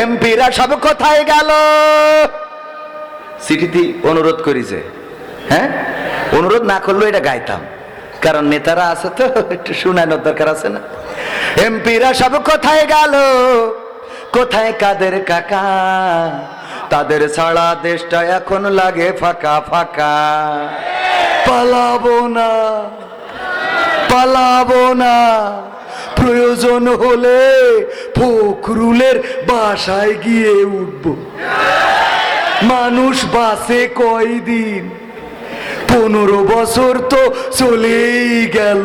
এমপিরা সব কোথায় গেল? চিঠিতে অনুরোধ করেছে হ্যাঁ? অনুরোধ না করলেও এটা গাইতাম। কারণ নেতারা আছে তো, একটু শুনানোর দরকার আছে না? এমপিরা সব কোথায় গেল? কোথায় কাদের কাকা? তাদের ছাড়া দেশটা এখন লাগে ফাঁকা ফাঁকা। পালাবো না পালাবো না। প্রয়োজন হলে ফখরুলের বাসায় গিয়ে উঠব। মানুষ বাসে কয়দিন? পনেরো বছর তো চলেই গেল।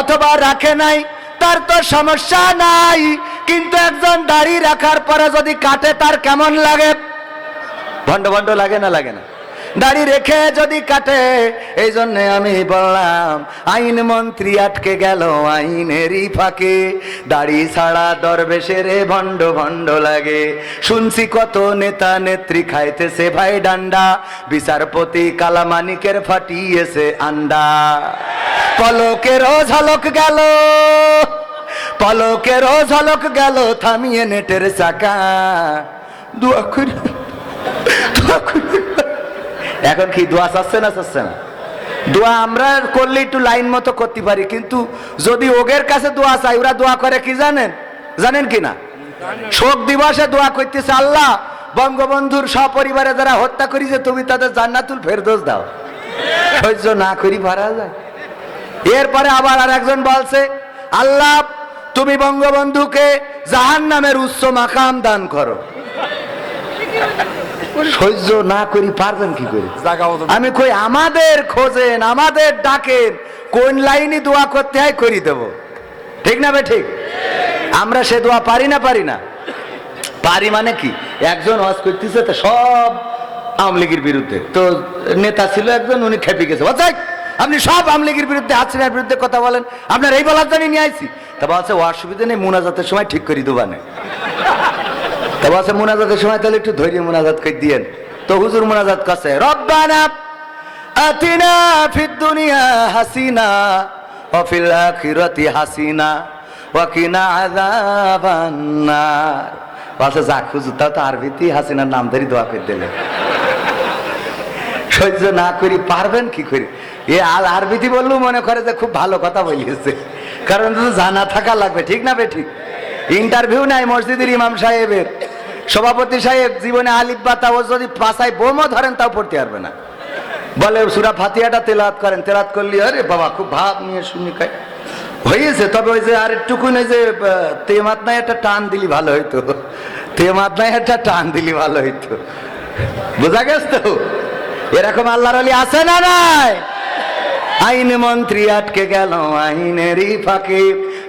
অথবা রাখে নাই, তার তো সমস্যা নাই। কিন্তু একজন দাড়ি রাখার পরে যদি কাটে, তার কেমন লাগে? ভণ্ড ভণ্ড লাগে না লাগে না। দাড়ি রেখে যদি কাটে এই জন্য আমি বললাম, আইন মন্ত্রী আটকে গেল আইনেরই ফাঁকে। দাড়ি ছাড়া দরবেশের ভণ্ড ভণ্ড লাগে। শুনছি কত নেতা নেত্রী খাইতেছে ভাই ডান্ডা। বিচারপতি কালামানিকের ফাটিয়েছে আন্ডা। পলকেরও ঝলক গেল পলকেরও ঝলক গেল থামিয়ে নেটের চাকা। দোয়া। এখন কি দোয়া চাচ্ছে না চাচ্ছে না? দোয়া আমরা করলে একটু লাইন মতো করতে পারি, কিন্তু যদি ওগের কাছে দোয়া চাই, ওরা দোয়া করে কি জানেন? জানেন কি না? শোক দিবসে দোয়া করতেছে, আল্লাহ, বঙ্গবন্ধুর সপরিবারে যারা হত্যা করেছে তুমি তাদের জান্নাতুল ফেরদোস দাও। সহ্য না করি পারা যায়। এরপরে আবার আর একজন বলছে, আল্লাহ, তুমি বঙ্গবন্ধুকে জাহান নামের উচ্চ মাকাম দান করো। সহ্য না করি পারবেন কি করে? আমি কই আমাদের খোঁজেন আমাদের ডাকেন কোন লাইনে দোয়া করতে হয় করি দেব। ঠিক না বে ঠিক? আমরা সে দোয়া পারি না পারি না। পারি মানে কি? একজন ওয়াজ করতেছে তো সব আওয়ামী লীগের বিরুদ্ধে। তো নেতা ছিল একজন উনি খেপে গেছে। বাচ্চাই আপনি সব আওয়ামী লীগের বিরুদ্ধে হাসিনার বিরুদ্ধে কথা বলেন। আপনার এই বলার জন্য নিয়ে আইছি। তা বলছে অসুবিধা নেই মুনাজাতের সময় ঠিক করি দোকানে তা বলছে মুনাজাতের সময়, তাহলে একটু ধৈর্য মোনাজাত করে দিয়েন। তো হুজুর মোনাজাত কাছে, রব্বানা আতিনা ফিদ দুনিয়া হাসিনা ওয়া ফিল আখিরাতি হাসিনা ওয়া কিনা আযাবান নার। বলছে যাক, হুজুর তাও তো আরবিতেই হাসিনার নাম ধরে দোয়া করে দিলে সহ্য না করি, পারবেন কি করি? এ আল আরবিতে বললেও মনে করে যে খুব ভালো কথা বলিয়েছে। কারণ জানা থাকা লাগবে, ঠিক না বে ঠিক? ইন্টারভিউ নাই মসজিদের ইমাম সাহেবের। সভাপতি সাহেব, জীবনে আলিফ বা তাও যদি পাশায় বোমও ধরেন, তাও পড়তে পারবে না। বলে, সুরা ফাতিহাটা তেলাত করেন। তেলাত করলি, আরে বাবা, খুব ভাব নিয়ে শুনি খাই। হয়েছে, তবে ওই যে আর একটুকু ওই যে তেমাত নাই একটা টান দিলি ভালো হইতো। তেমাত নাই একটা টান দিলি ভালো হইতো। বোঝা গেছ তো? এরকম আল্লাহর আলী আছে না নাই? আইন মন্ত্রী আটকে গেল, আইনেরই ফাঁকে।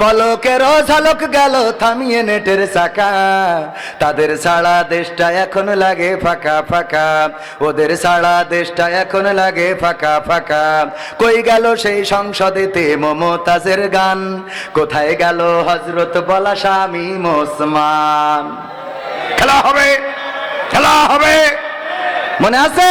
পলকের ঝলক গেল থামিয়ে নেটের চাকা। তাদের ছাড়া দেশটা এখন লাগে ফাঁকা ফাঁকা। ওদের ছাড়া দেশটা এখন লাগে ফাঁকা ফাঁকা। কই গেল সেই সংসদেতে মমতাজের গান? কোথায় গেল হজরত বলা স্বামী মোসমান? খেলা হবে খেলা হবে। মনে আছে?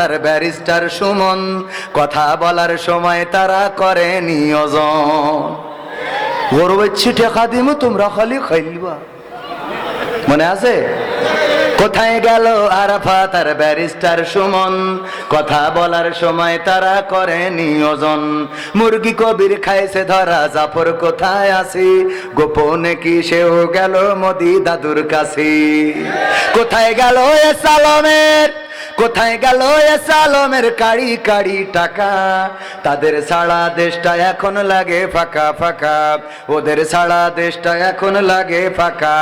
আর ব্যারিস্টার সুমন, কথা বলার সময় তারা করে নিয়োজন। তোমরা খাইলিবা। মনে আছে? কোথায় গেল আরাফাত আর ব্যারিস্টার সুমন? কথা বলার সময় তারা করে নিয়োজন। মুরগি কবির খাইছে ধরা, জাফর কোথায় আছে? গোপনে কি সেও গেল মোদি দাদুর কাছে? কোথায় গেল এ সালমের কোথায় গেল সালমের কাড়ি কাড়ি টাকা? তাদের সারা দেশটা এখন লাগে ফাঁকা ফাঁকা। ওদের সারা দেশটা এখন লাগে ফাঁকা।